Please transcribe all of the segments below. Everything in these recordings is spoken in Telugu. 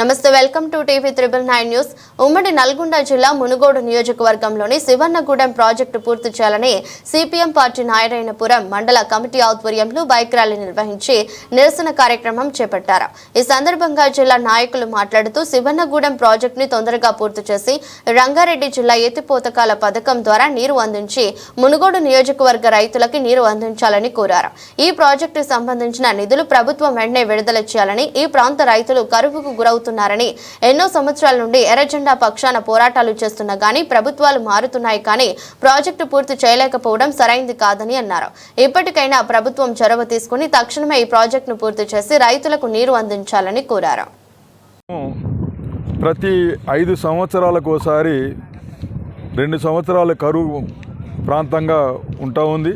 నమస్తే welcome to TV triple nine news. ఉమ్మడి నల్గొండ జిల్లా మునుగోడు నియోజకవర్గంలోని శివన్నగూడెం ప్రాజెక్టు పూర్తి చేయాలని సిపిఎం పార్టీ నారాయణపురం మండల కమిటీ ఆధ్వర్యంలో బైక్ ర్యాలీ నిర్వహించి నిరసన కార్యక్రమం చేపట్టారు. ఈ సందర్భంగా జిల్లా నాయకులు మాట్లాడుతూ శివన్నగూడెం ప్రాజెక్టుని తొందరగా పూర్తి చేసి రంగారెడ్డి జిల్లా ఎత్తిపోతకాల పథకం ద్వారా నీరు అందించి మునుగోడు నియోజకవర్గ రైతులకి నీరు అందించాలని కోరారు. ఈ ప్రాజెక్టు సంబంధించిన నిధులు ప్రభుత్వం వెంటనే విడుదల చేయాలని ఈ ప్రాంత రైతులు కరువుకు చేస్తున్నారని ఎన్నో సంవత్సరాల నుండి ఎర్రజెండా పక్షాన పోరాటాలు చేస్తున్నా గానీ ప్రభుత్వాలు మారుతున్నాయి కానీ ప్రాజెక్టు పూర్తి చేయలేకపోవడం సరైంది కాదని అన్నారు. ఇప్పటికైనా ప్రభుత్వం చొరవ తీసుకుని తక్షణమే ఈ ప్రాజెక్టును పూర్తి చేసి రైతులకు నీరు అందించాలని కోరారు. ప్రతి ఐదు సంవత్సరాలకు ఒకసారి రెండు సంవత్సరాల కరువు ప్రాంతంగా ఉంటా ఉంది.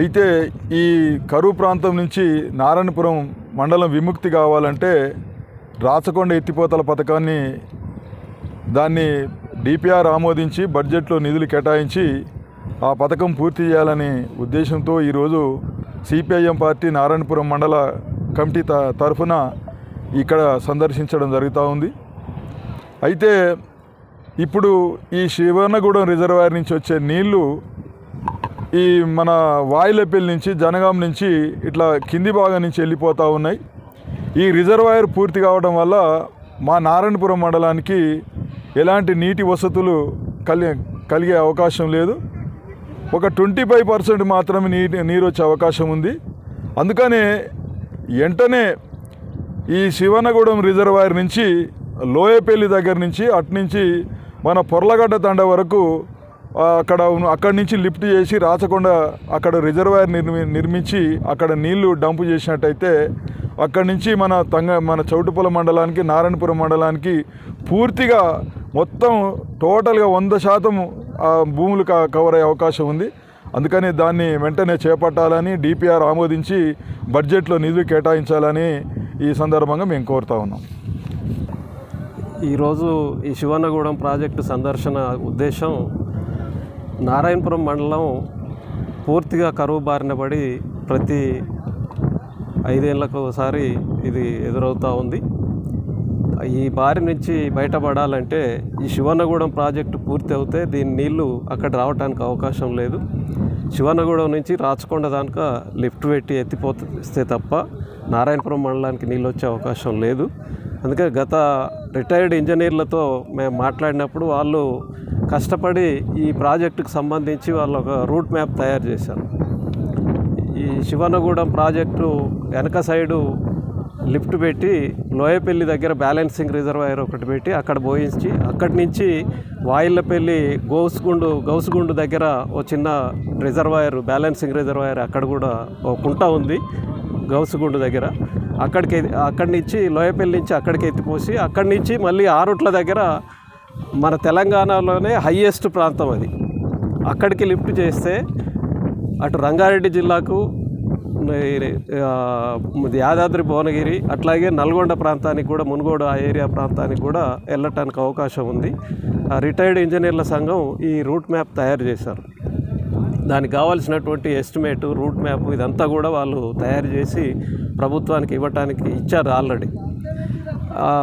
అయితే ఈ కరువు ప్రాంతం నుంచి నారాయణపురం మండలం విముక్తి కావాలంటే రాచకొండ ఎత్తిపోతల పథకాన్ని దాన్ని డిపిఆర్ ఆమోదించి బడ్జెట్లో నిధులు కేటాయించి ఆ పథకం పూర్తి చేయాలని ఉద్దేశంతో ఈరోజు సిపిఐఎం పార్టీ నారాయణపురం మండల కమిటీ త తరఫున ఇక్కడ సందర్శించడం జరుగుతూ ఉంది. అయితే ఇప్పుడు ఈ శివన్నగూడెం రిజర్వాయర్ నుంచి వచ్చే నీళ్ళు ఈ మన వాయులపల్లి నుంచి జనగాం నుంచి ఇట్లా కింది భాగం నుంచి వెళ్ళిపోతూ ఉన్నాయి. ఈ రిజర్వాయర్ పూర్తి కావడం వల్ల మా నారాయణపురం మండలానికి ఎలాంటి నీటి వసతులు కలి కలిగే అవకాశం లేదు. ఒక ట్వంటీ ఫైవ్ పర్సెంట్ మాత్రమే నీటి నీరు వచ్చే అవకాశం ఉంది. అందుకనే వెంటనే ఈ శివనగూడెం రిజర్వాయర్ నుంచి లోయపల్లి దగ్గర నుంచి అట్నుంచి మన పొర్లగడ్డ తండ వరకు అక్కడ అక్కడి నుంచి లిఫ్ట్ చేసి రాచకొండ అక్కడ రిజర్వాయర్ నిర్మి నిర్మించి అక్కడ నీళ్ళు డంపు చేసినట్టయితే అక్కడి నుంచి మన తంగ మన చౌటుపల మండలానికి నారాయణపురం మండలానికి పూర్తిగా మొత్తం టోటల్గా వంద శాతం భూములు క- కవర్ అయ్యే అవకాశం ఉంది. అందుకని దాన్ని వెంటనే చేపట్టాలని డిపిఆర్ ఆమోదించి బడ్జెట్లో నిధులు కేటాయించాలని ఈ సందర్భంగా మేము కోరుతా ఉన్నాం. ఈరోజు ఈ శివన్నగూడెం ప్రాజెక్టు సందర్శన ఉద్దేశం నారాయణపురం మండలం పూర్తిగా కరువు బారిన పడి ప్రతి ఐదేళ్ళకు ఒకసారి ఇది ఎదురవుతూ ఉంది. ఈ బారి నుంచి బయటపడాలంటే ఈ శివనగూడెం ప్రాజెక్టు పూర్తి అవుతే దీని నీళ్ళు అక్కడ రావడానికి అవకాశం లేదు. శివనగూడెం నుంచి రాచకొండ దానిక లిఫ్ట్ పెట్టి ఎత్తిపోతే తప్ప నారాయణపురం మండలానికి నీళ్ళు వచ్చే అవకాశం లేదు. అందుకే గత రిటైర్డ్ ఇంజనీర్లతో మేము మాట్లాడినప్పుడు వాళ్ళు కష్టపడి ఈ ప్రాజెక్టుకు సంబంధించి వాళ్ళు ఒక రూట్ మ్యాప్ తయారు చేశారు. శివనగూడెం ప్రాజెక్టు వెనక సైడు లిఫ్ట్ పెట్టి లోయపల్లి దగ్గర బ్యాలెన్సింగ్ రిజర్వాయర్ ఒకటి పెట్టి అక్కడ పోయించి అక్కడి నుంచి వాయిల్లపల్లి గౌసుగుండు గౌసుగుండు దగ్గర ఓ చిన్న రిజర్వాయర్ బ్యాలెన్సింగ్ రిజర్వాయర్ అక్కడ కూడా ఓ కుంట ఉంది గౌసుగుండు దగ్గర. అక్కడికి అక్కడి నుంచి లోయపల్లి నుంచి అక్కడికి ఎత్తిపోసి అక్కడి నుంచి మళ్ళీ ఆరుట్ల దగ్గర మన తెలంగాణలోనే హయ్యెస్ట్ ప్రాంతం అది. అక్కడికి లిఫ్ట్ చేస్తే అటు రంగారెడ్డి జిల్లాకు యాదాద్రి భువనగిరి అట్లాగే నల్గొండ ప్రాంతానికి కూడా మునుగోడు ఆ ఏరియా ప్రాంతానికి కూడా వెళ్ళటానికి అవకాశం ఉంది. రిటైర్డ్ ఇంజనీర్ల సంఘం ఈ రూట్ మ్యాప్ తయారు చేశారు. దానికి కావాల్సినటువంటి ఎస్టిమేట్ రూట్ మ్యాప్ ఇదంతా కూడా వాళ్ళు తయారు చేసి ప్రభుత్వానికి ఇవ్వటానికి ఇచ్చారు ఆల్రెడీ.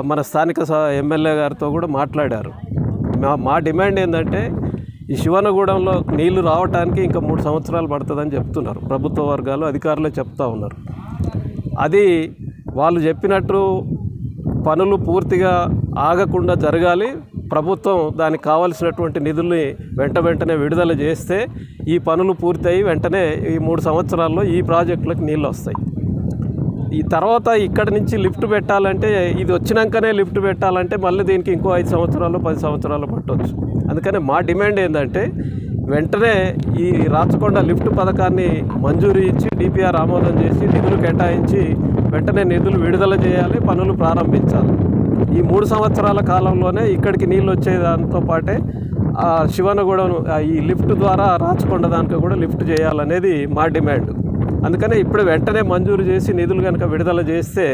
మన స్థానిక స- ఎమ్మెల్యే గారితో కూడా మాట్లాడారు. మా మా డిమాండ్ ఏంటంటే ఈ శివనగూడెంలో నీళ్ళు రావటానికి ఇంకా మూడు సంవత్సరాలు పడుతుందని చెప్తున్నారు. ప్రభుత్వ వర్గాలు అధికారులే చెప్తా ఉన్నారు. అది వాళ్ళు చెప్పినట్టు పనులు పూర్తిగా ఆగకుండా జరగాలి. ప్రభుత్వం దానికి కావాల్సినటువంటి నిధుల్ని వెంట వెంటనే విడుదల చేస్తే ఈ పనులు పూర్తయి వెంటనే ఈ మూడు సంవత్సరాల్లో ఈ ప్రాజెక్టులకు నీళ్ళు వస్తాయి. ఈ తర్వాత ఇక్కడ నుంచి లిఫ్ట్ పెట్టాలంటే ఇది వచ్చినాకనే లిఫ్ట్ పెట్టాలంటే మళ్ళీ దీనికి ఇంకో ఐదు సంవత్సరాలు పది సంవత్సరాలు పట్టవచ్చు అందుకని మా డిమాండ్ ఏంటంటే వెంటనే ఈ రాచకొండ లిఫ్ట్ పథకాన్ని మంజూరు ఇచ్చి డిపిఆర్ ఆమోదం చేసి నిధులు కేటాయించి వెంటనే నిధులు విడుదల చేయాలి పనులు ప్రారంభించాలి. ఈ మూడు సంవత్సరాల కాలంలోనే ఇక్కడికి నీళ్ళు వచ్చేదాంతో పాటే ఆ శివనగూడెం ఈ లిఫ్ట్ ద్వారా రాచకొండ దానికి కూడా లిఫ్ట్ చేయాలనేది మా డిమాండ్. అందుకనే ఇప్పుడు వెంటనే మంజూరు చేసి నిధులు కనుక విడుదల చేస్తే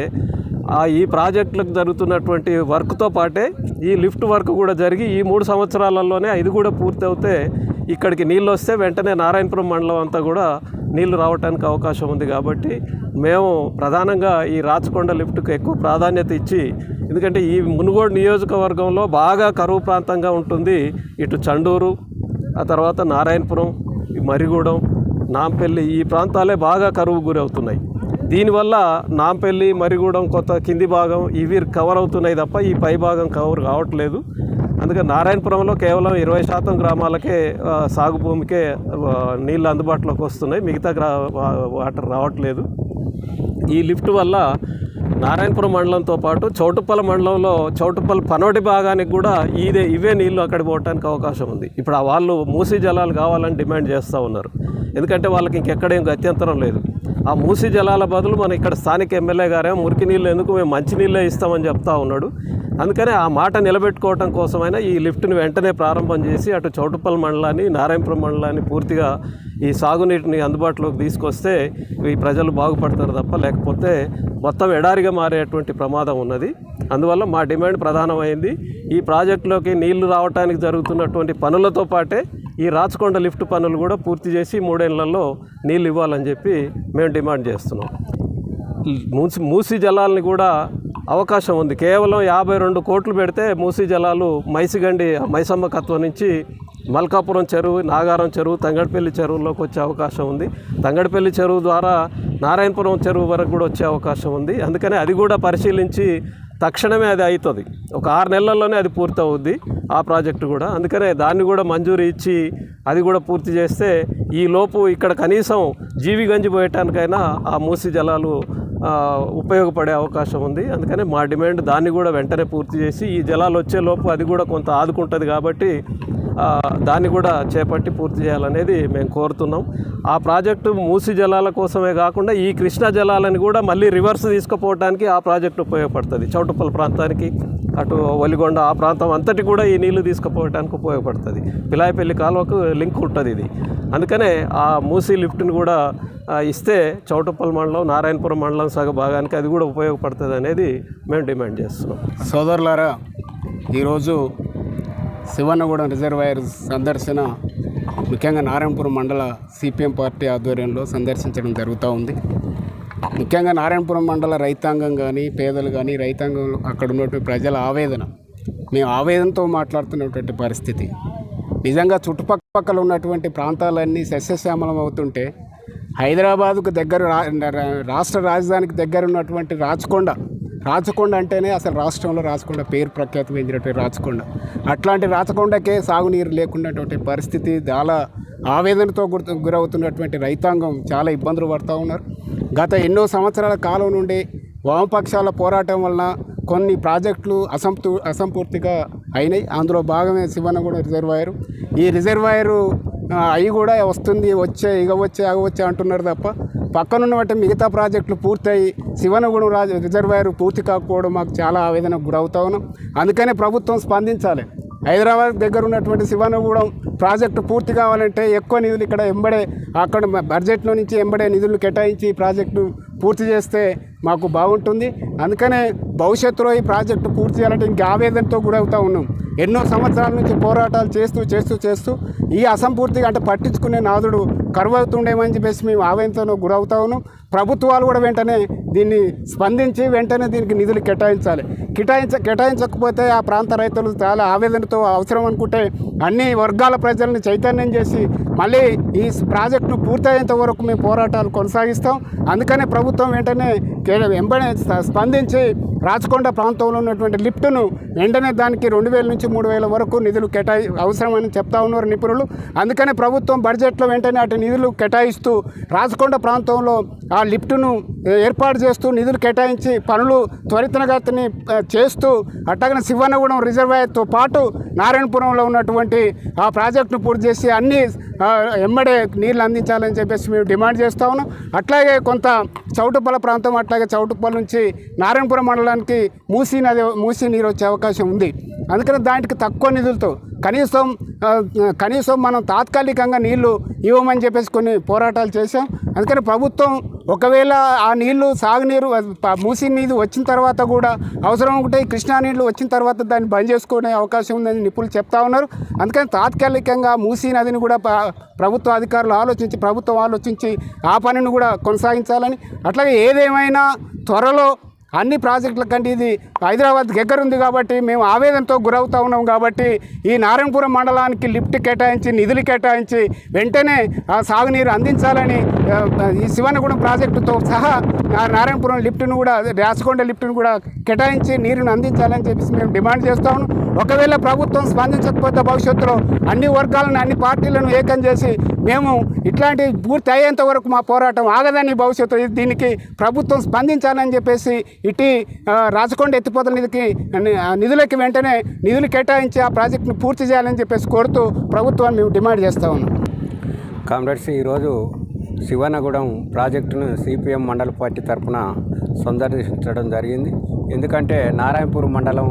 ఈ ప్రాజెక్టులకు జరుగుతున్నటువంటి వర్క్తో పాటే ఈ లిఫ్ట్ వర్క్ కూడా జరిగి ఈ మూడు సంవత్సరాలలోనే ఇది కూడా పూర్తి అవుతే ఇక్కడికి నీళ్ళు వస్తే వెంటనే నారాయణపురం మండలం అంతా కూడా నీళ్ళు రావడానికి అవకాశం ఉంది కాబట్టి మేము ప్రధానంగా ఈ రాచకొండ లిఫ్ట్కు ఎక్కువ ప్రాధాన్యత ఇచ్చి ఎందుకంటే ఈ మునుగోడు నియోజకవర్గంలో బాగా కరువు ప్రాంతంగా ఉంటుంది. ఇటు చండూరు ఆ తర్వాత నారాయణపురం మరిగూడెం నాంపల్లి ఈ ప్రాంతాలే బాగా కరువు గురవుతున్నాయి. దీనివల్ల నాంపల్లి మరిగూడెం కొత్త కింది భాగం ఇవి కవర్ అవుతున్నాయి తప్ప ఈ పై భాగం కవర్ కావట్లేదు. అందుకే నారాయణపురంలో కేవలం ఇరవై శాతం గ్రామాలకే సాగు భూమికే నీళ్ళు అందుబాటులోకి వస్తున్నాయి. మిగతా గ్రా వా- వాటర్ రావట్లేదు. ఈ లిఫ్ట్ వల్ల నారాయణపురం మండలంతో పాటు చౌటుప్పల మండలంలో చౌటుప్పల పనోటి భాగానికి కూడా ఇదే ఇవే నీళ్ళు అక్కడ పోవడానికి అవకాశం ఉంది. ఇప్పుడు ఆ వాళ్ళు మూసీ జలాలు కావాలని డిమాండ్ చేస్తూ ఉన్నారు. ఎందుకంటే వాళ్ళకి ఇంకెక్కడేం గత్యంతరం లేదు. ఆ మూసీ జలాల బదులు మన ఇక్కడ స్థానిక ఎమ్మెల్యే గారే మురికి నీళ్ళు ఎందుకు మేము మంచి నీళ్ళే ఇస్తామని చెప్తా ఉన్నాడు. అందుకనే ఆ మాట నిలబెట్టుకోవటం కోసమైనా ఈ లిఫ్ట్ని వెంటనే ప్రారంభం చేసి అటు చౌటుప్పల్ మండలాన్ని నారాయణపురం మండలాన్ని పూర్తిగా ఈ సాగునీటిని అందుబాటులోకి తీసుకొస్తే ఈ ప్రజలు బాగుపడతారు తప్ప లేకపోతే మొత్తం ఎడారిగా మారేటువంటి ప్రమాదం ఉన్నది. అందువల్ల మా డిమాండ్ ప్రధానమైంది. ఈ ప్రాజెక్టులోకి నీళ్ళు రావడానికి జరుగుతున్నటువంటి పనులతో పాటే ఈ రాచకొండ లిఫ్ట్ పనులు కూడా పూర్తి చేసి మూడేళ్ళలో నీళ్ళు ఇవ్వాలని చెప్పి మేము డిమాండ్ చేస్తున్నాం. మూసి మూసీ జలాల్ని కూడా అవకాశం ఉంది. కేవలం యాభై రెండు కోట్లు పెడితే మూసీ జలాలు మైసిగండి మైసమ్మకత్వం నుంచి మల్కాపురం చెరువు నాగారం చెరువు తంగడపల్లి చెరువులోకి వచ్చే అవకాశం ఉంది. తంగడపల్లి చెరువు ద్వారా నారాయణపురం చెరువు వరకు కూడా వచ్చే అవకాశం ఉంది. అందుకని అది కూడా పరిశీలించి తక్షణమే అది అవుతుంది. ఒక ఆరు నెలల్లోనే అది పూర్తవుద్ది. ఆ ప్రాజెక్టు కూడా. అందుకనే దాన్ని కూడా మంజూరు ఇచ్చి అది కూడా పూర్తి చేస్తే ఈ లోపు ఇక్కడ కనీసం జీవి గంజి పోయటానికైనా ఆ మూసి జలాలు ఉపయోగపడే అవకాశం ఉంది. అందుకని మా డిమాండ్ దాన్ని కూడా వెంటనే పూర్తి చేసి ఈ జలాలు వచ్చే లోపు అది కూడా కొంత ఆదుకుంటుంది కాబట్టి దాన్ని కూడా చేపట్టి పూర్తి చేయాలనేది మేము కోరుతున్నాం. ఆ ప్రాజెక్టు మూసి జలాల కోసమే కాకుండా ఈ కృష్ణా జలాలని కూడా మళ్ళీ రివర్స్ తీసుకుపోవడానికి ఆ ప్రాజెక్టు ఉపయోగపడుతుంది చౌటుప్పల్ ప్రాంతానికి. అటు ఒలిగొండ ఆ ప్రాంతం అంతటి కూడా ఈ నీళ్ళు తీసుకుపోవడానికి ఉపయోగపడుతుంది. పిలాయపల్లి కాలువకు లింక్ ఉంటుంది ఇది. అందుకనే ఆ మూసీ లిఫ్ట్ని కూడా ఇస్తే చౌటుప్పల్ మండలం నారాయణపురం మండలం సగ భాగానికి అది కూడా ఉపయోగపడుతుంది అనేది మేము డిమాండ్ చేస్తున్నాం. సోదరులారా ఈరోజు శివన్నగూడెం రిజర్వాయర్ సందర్శన ముఖ్యంగా నారాయణపురం మండల సిపిఎం పార్టీ ఆధ్వర్యంలో సందర్శించడం జరుగుతూ ఉంది. ముఖ్యంగా నారాయణపురం మండల రైతాంగం కానీ పేదలు కానీ రైతాంగంలో అక్కడ ఉన్నటువంటి ప్రజల ఆవేదన. మేము ఆవేదనతో మాట్లాడుతున్నటువంటి పరిస్థితి. నిజంగా చుట్టుపక్కల ఉన్నటువంటి ప్రాంతాలన్నీ సస్యశ్యామలం అవుతుంటే హైదరాబాదుకు దగ్గర రా- రా- రాష్ట్ర రాజధానికి దగ్గర ఉన్నటువంటి రాచకొండ రాచకొండ అంటేనే అసలు రాష్ట్రంలో రాచకొండ పేరు ప్రఖ్యాతి పొందినటువంటి రాచకొండ. అట్లాంటి రాచకొండకే సాగునీరు లేకున్నటువంటి పరిస్థితి చాలా ఆవేదనతో గుర్తు గురవుతున్నటువంటి రైతాంగం చాలా ఇబ్బందులు పడుతూ ఉన్నారు. గత ఎన్నో సంవత్సరాల కాలం నుండి వామపక్షాల పోరాటం వలన కొన్ని ప్రాజెక్టులు అసంపూ అసంపూర్తిగా అయినాయి. అందులో భాగమే శివనగూడ రిజర్వాయరు. ఈ రిజర్వాయరు అవి కూడా వస్తుంది వచ్చే ఇక వచ్చే అగ వచ్చే అంటున్నారు తప్ప పక్కనున్నటువంటి మిగతా ప్రాజెక్టులు పూర్తయి శివనగూడెం రాజ రిజర్వాయర్ పూర్తి కాకపోవడం మాకు చాలా ఆవేదనకు గురవుతా ఉన్నాం. అందుకనే ప్రభుత్వం స్పందించాలి. హైదరాబాద్ దగ్గర ఉన్నటువంటి శివనగూడెం ప్రాజెక్టు పూర్తి కావాలంటే ఎక్కువ నిధులు ఇక్కడ ఎంబడే అక్కడ బడ్జెట్లో నుంచి ఎంబడే నిధులు కేటాయించి ఈ ప్రాజెక్టు పూర్తి చేస్తే మాకు బాగుంటుంది. అందుకనే భవిష్యత్తులో ఈ ప్రాజెక్టు పూర్తి చేయాలంటే ఇంకా ఆవేదనతో గురవుతూ ఉన్నాం. ఎన్నో సంవత్సరాల నుంచి పోరాటాలు చేస్తూ చేస్తూ చేస్తూ ఈ అసంపూర్తిగా అంటే పట్టించుకునే నాదుడు కరువు అవుతుండేమని చెప్పేసి మేము ఆవేదనతో గురవుతా ఉన్నాం. ప్రభుత్వాలు కూడా వెంటనే దీన్ని స్పందించి వెంటనే దీనికి నిధులు కేటాయించాలి. కేటాయించ కేటాయించకపోతే ఆ ప్రాంత రైతులు చాలా ఆవేదనతో అవసరం అనుకుంటే అన్ని వర్గాల ప్రజల్ని చైతన్యం చేసి మళ్ళీ ఈ ప్రాజెక్టును పూర్తయ్యేంత వరకు మేము పోరాటాలు కొనసాగిస్తాం. అందుకనే ప్రభుత్వం వెంటనే వెంబడే స్పందించి రాచకొండ ప్రాంతంలో ఉన్నటువంటి లిఫ్ట్ను వెంటనే దానికి రెండు వేల నుంచి మూడు వేల వరకు నిధులు కేటాయి అవసరమని చెప్తా ఉన్నారు నిపుణులు. అందుకనే ప్రభుత్వం బడ్జెట్లో వెంటనే అటు నిధులు కేటాయిస్తూ రాచకొండ ప్రాంతంలో ఆ లిఫ్ట్ను ఏర్పాటు చేస్తూ నిధులు కేటాయించి పనులు త్వరితగతిని చేస్తూ అట్టగిన శివనగూడెం రిజర్వాయర్తో పాటు నారాయణపురంలో ఉన్నటువంటి ఆ ప్రాజెక్టును పూర్తి చేసి అన్ని ఎమ్మడే నీళ్ళు అందించాలని చెప్పేసి మేము డిమాండ్ చేస్తా ఉన్నాం. అట్లాగే కొంత చౌటుపల్ల ప్రాంతం అట్లాగే చౌటుపల్ల నుంచి నారాయణపురం మండలానికి మూసీ నది మూసీ నీరు వచ్చే అవకాశం ఉంది. అందుకని దానికి తక్కువ నిధులతో కనీసం కనీసం మనం తాత్కాలికంగా నీళ్ళు ఇవ్వమని చెప్పేసి కొన్ని పోరాటాలు చేశాం. అందుకని ప్రభుత్వం ఒకవేళ ఆ నీళ్ళు సాగునీరు మూసి నీరు వచ్చిన తర్వాత కూడా అవసరం ఉంటే కృష్ణా నీళ్ళు వచ్చిన తర్వాత దాన్ని బంద్ చేసుకునే అవకాశం ఉందని నిపుణులు చెప్తా ఉన్నారు. అందుకని తాత్కాలికంగా మూసీ నదిని కూడా ప్రభుత్వ అధికారులు ఆలోచించి ప్రభుత్వం ఆలోచించి ఆ పనిని కూడా కొనసాగించాలని. అట్లాగే ఏదేమైనా త్వరలో అన్ని ప్రాజెక్టుల కంటే ఇది హైదరాబాద్ దగ్గర ఉంది కాబట్టి మేము ఆవేదనతో గురవుతూ ఉన్నాం కాబట్టి ఈ నారాయణపురం మండలానికి లిఫ్ట్ కేటాయించి నిధులు కేటాయించి వెంటనే ఆ సాగునీరు అందించాలని ఈ శివనగూడెం ప్రాజెక్టుతో సహా నారాయణపురం లిఫ్ట్ను కూడా అదే లిఫ్ట్ను కూడా కేటాయించి నీరును అందించాలని చెప్పేసి మేము డిమాండ్ చేస్తా ఉన్నాం. ఒకవేళ ప్రభుత్వం స్పందించకపోతే భవిష్యత్తులో అన్ని వర్గాలను అన్ని పార్టీలను ఏకం చేసి మేము ఇట్లాంటి పూర్తి అయ్యేంత వరకు మా పోరాటం ఆగదని భవిష్యత్తు దీనికి ప్రభుత్వం స్పందించాలని చెప్పేసి ఇటు రాచకొండ ఎత్తిపోతల నిధికి ఆ నిధులకి వెంటనే నిధులు కేటాయించి ఆ ప్రాజెక్టును పూర్తి చేయాలని చెప్పేసి కోరుతూ ప్రభుత్వాన్ని మేము డిమాండ్ చేస్తా ఉన్నాం. కామ్రేడ్స్ ఈరోజు శివనగూడెం ప్రాజెక్టును సిపిఎం మండల పార్టీ తరఫున సందర్శించడం జరిగింది. ఎందుకంటే నారాయణపూర్ మండలం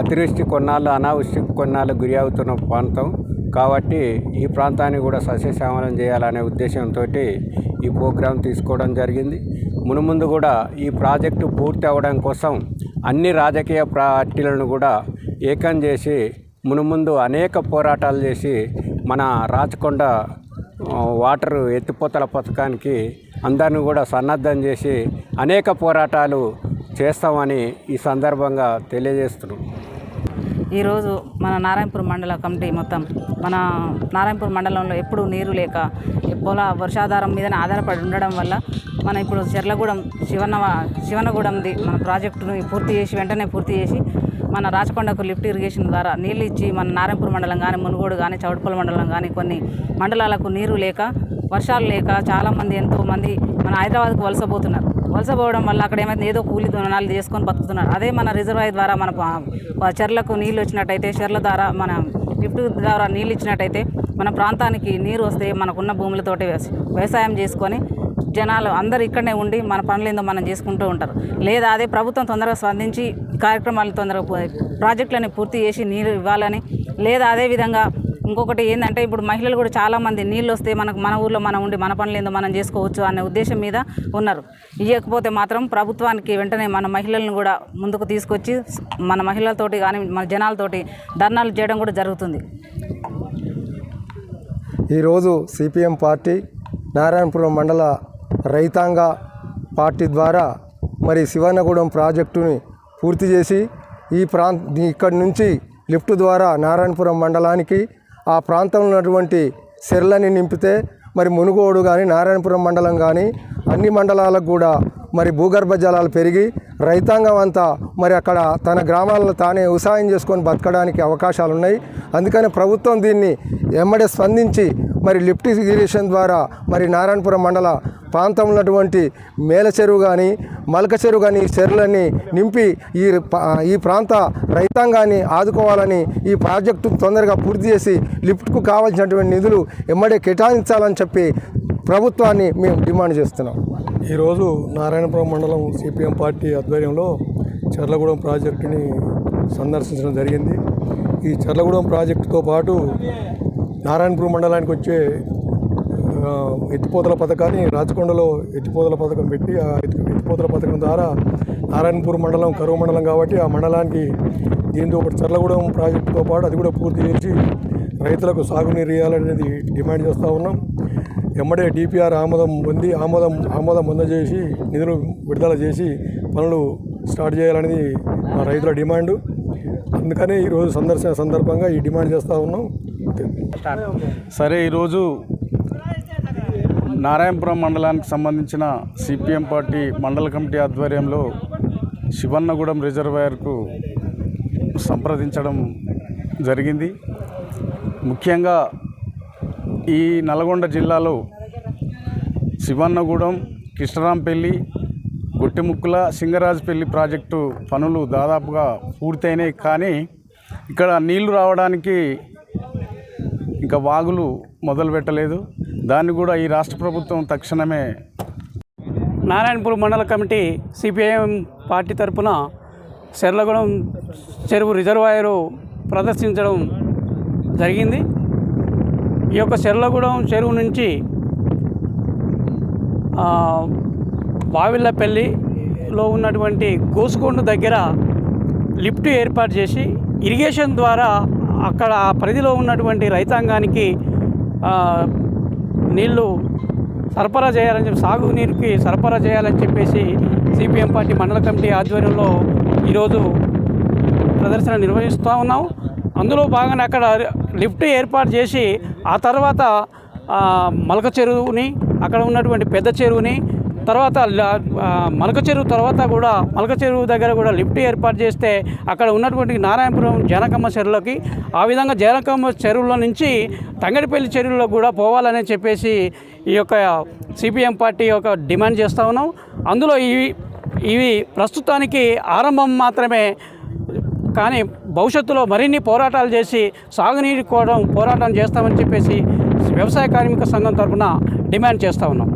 అతివృష్టి కొన్నాళ్ళు అనావృష్టి కొన్నాళ్ళు గురి అవుతున్న ప్రాంతం. కాబట్టి ఈ ప్రాంతాన్ని కూడా సస్యశ్యామలం చేయాలనే ఉద్దేశంతో ఈ ప్రోగ్రాం తీసుకోవడం జరిగింది. మునుముందు కూడా ఈ ప్రాజెక్టు పూర్తి అవ్వడం కోసం అన్ని రాజకీయ పార్టీలను కూడా ఏకం చేసి మునుముందు అనేక పోరాటాలు చేసి మన రాచకొండ వాటరు వాటర్ ఎత్తిపోతల పథకానికి అందరిని కూడా సన్నద్ధం చేసి అనేక పోరాటాలు చేస్తామని ఈ సందర్భంగా తెలియజేస్తున్నాం. ఈరోజు మన నారాయణపురం మండల కమిటీ మొత్తం మన నారాయణపూర్ మండలంలో ఎప్పుడు నీరు లేక పొల వర్షాధారం మీదనే ఆధారపడి ఉండడం వల్ల మన ఇప్పుడు చెర్లగూడెం శివన శివనగూడెంది మన ప్రాజెక్టును పూర్తి చేసి వెంటనే పూర్తి చేసి మన రాచకొండకు లిఫ్ట్ ఇరిగేషన్ ద్వారా నీళ్ళు ఇచ్చి మన నారాయణపూర్ మండలం కానీ మునుగోడు కానీ చౌడపల్లి మండలం కానీ కొన్ని మండలాలకు నీరు లేక వర్షాలు లేక చాలామంది ఎంతోమంది మన హైదరాబాద్కు వలసపోతున్నారు వలస పోవడం వల్ల అక్కడ ఏమైతే ఏదో కూలి దునాలు చేసుకొని బతుకుతున్నారు. అదే మన రిజర్వాయర్ ద్వారా మన చెర్లకు నీళ్ళు వచ్చినట్టయితే చెర్ల ద్వారా మన లిఫ్ట్ ద్వారా నీళ్ళు ఇచ్చినట్టయితే మన ప్రాంతానికి నీరు వస్తే మనకున్న భూములతోటి వ్యవసాయం చేసుకొని జనాలు అందరు ఇక్కడనే ఉండి మన పనులు ఏందో మనం చేసుకుంటూ ఉంటారు. లేదా అదే ప్రభుత్వం తొందరగా స్పందించి కార్యక్రమాలు తొందరగా ప్రాజెక్టులని పూర్తి చేసి నీరు ఇవ్వాలని లేదా అదే విధంగా ఇంకొకటి ఏంటంటే ఇప్పుడు మహిళలు కూడా చాలామంది నీళ్ళు వస్తే మనకు మన ఊర్లో మనం ఉండి మన పనులు ఏందో మనం చేసుకోవచ్చు అనే ఉద్దేశం మీద ఉన్నారు. ఇవ్వకపోతే మాత్రం ప్రభుత్వానికి వెంటనే మన మహిళలను కూడా ముందుకు తీసుకొచ్చి మన మహిళలతోటి కానీ మన జనాలతోటి ధర్నాలు చేయడం కూడా జరుగుతుంది. ఈరోజు సిపిఎం పార్టీ నారాయణపురం మండల రైతాంగ పార్టీ ద్వారా మరి శివనగూడెం ప్రాజెక్టుని పూర్తి చేసి ఈ ప్రాంత ఇక్కడి నుంచి లిఫ్ట్ ద్వారా నారాయణపురం మండలానికి ఆ ప్రాంతంలో ఉన్నటువంటి సెర్లని నింపితే మరి మునుగోడు కానీ నారాయణపురం మండలం కానీ అన్ని మండలాలకు కూడా మరి భూగర్భ జలాలు పెరిగి రైతాంగం అంతా మరి అక్కడ తన గ్రామాలలో తానే వ్యవసాయం చేసుకొని బతకడానికి అవకాశాలు ఉన్నాయి అందుకని ప్రభుత్వం దీన్ని ఎమ్మడే స్పందించి మరి లిఫ్ట్ ఇరిగేషన్ ద్వారా మరి నారాయణపురం మండల ప్రాంతంలో ఉన్నటువంటి మేల చెరువు కానీ మలక చెరువు కానీ ఈ చెరువులన్నీ నింపి ఈ ఈ ప్రాంత రైతాంగాన్ని ఆదుకోవాలని ఈ ప్రాజెక్టు తొందరగా పూర్తి చేసి లిఫ్ట్కు కావాల్సినటువంటి నిధులు ఎమ్మడే కేటాయించాలని చెప్పి ప్రభుత్వాన్ని మేము డిమాండ్ చేస్తున్నాం. ఈరోజు నారాయణపురం మండలం సిపిఎం పార్టీ ఆధ్వర్యంలో చర్లగూడెం ప్రాజెక్టుని సందర్శించడం జరిగింది. ఈ చర్లగూడెం ప్రాజెక్టుతో పాటు నారాయణపూర్ మండలానికి వచ్చే ఎత్తిపోతల పథకాన్ని రాచకొండలో ఎత్తిపోతల పథకం పెట్టి ఆ ఎత్తిపోతల పథకం ద్వారా నారాయణపూర్ మండలం కరువు మండలం కాబట్టి ఆ మండలానికి దీంతో ఒకటి చర్లగూడెం ప్రాజెక్టుతో పాటు అది కూడా పూర్తి చేసి రైతులకు సాగునీరు ఇవ్వాలనేది డిమాండ్ చేస్తూ ఉన్నాం. ఎమ్మడే డిపిఆర్ ఆమోదం పొంది ఆమోదం ఆమోదం అందజేసి నిధులు విడుదల చేసి పనులు స్టార్ట్ చేయాలనేది మా రైతుల డిమాండు. అందుకనే ఈరోజు సందర్శన సందర్భంగా ఈ డిమాండ్ చేస్తూ ఉన్నాం. సరే ఈరోజు నారాయణపురం మండలానికి సంబంధించిన సిపిఎం పార్టీ మండల కమిటీ ఆధ్వర్యంలో శివన్నగూడెం రిజర్వాయర్కు సంప్రదించడం జరిగింది. ముఖ్యంగా ఈ నల్గొండ జిల్లాలో శివన్నగూడెం కృష్ణరాంపల్లి గొట్టిముక్కుల సింగరాజపల్లి ప్రాజెక్టు పనులు దాదాపుగా పూర్తయినాయి. కానీ ఇక్కడ నీళ్ళు రావడానికి ఇంకా వాగులు మొదలు పెట్టలేదు దాన్ని కూడా ఈ రాష్ట్ర ప్రభుత్వం తక్షణమే నారాయణపూర్ మండల కమిటీ సిపిఐఎం పార్టీ తరపున సెర్లగూడెం చెరువు రిజర్వాయరు ప్రదర్శించడం జరిగింది. ఈ యొక్క సెర్లగూడెం చెరువు నుంచి ఆ, వావిళ్ళపల్లిలో ఉన్నటువంటి గోసుకొండ దగ్గర లిఫ్ట్ ఏర్పాటు చేసి ఇరిగేషన్ ద్వారా అక్కడ ఆ పరిధిలో ఉన్నటువంటి రైతాంగానికి నీళ్ళు సరఫరా చేయాలని చెప్పి సాగునీరుకి సరఫరా చేయాలని చెప్పేసి సిపిఎం పార్టీ మండల కమిటీ ఆధ్వర్యంలో ఈరోజు ప్రదర్శన నిర్వహిస్తూ ఉన్నాం. అందులో భాగంగా అక్కడ లిఫ్ట్ ఏర్పాటు చేసి ఆ తర్వాత మలక చెరువుని అక్కడ ఉన్నటువంటి పెద్ద చెరువుని తర్వాత మలక చెరువు తర్వాత కూడా మలక చెరువు దగ్గర కూడా లిఫ్ట్ ఏర్పాటు చేస్తే అక్కడ ఉన్నటువంటి నారాయణపురం జనకమ్మ చెరువులకి ఆ విధంగా జనకమ్మ చెరువులో నుంచి తంగడిపల్లి చెరువులో కూడా పోవాలని చెప్పేసి ఈ యొక్క సిపిఎం పార్టీ యొక్క డిమాండ్ చేస్తూ ఉన్నాం. అందులో ఇవి ఇవి ప్రస్తుతానికి ఆరంభం మాత్రమే. కానీ భవిష్యత్తులో మరిన్ని పోరాటాలు చేసి సాగునీరు కోవడం పోరాటం చేస్తామని చెప్పేసి వ్యవసాయ కార్మిక సంఘం తరఫున డిమాండ్ చేస్తూ ఉన్నాం.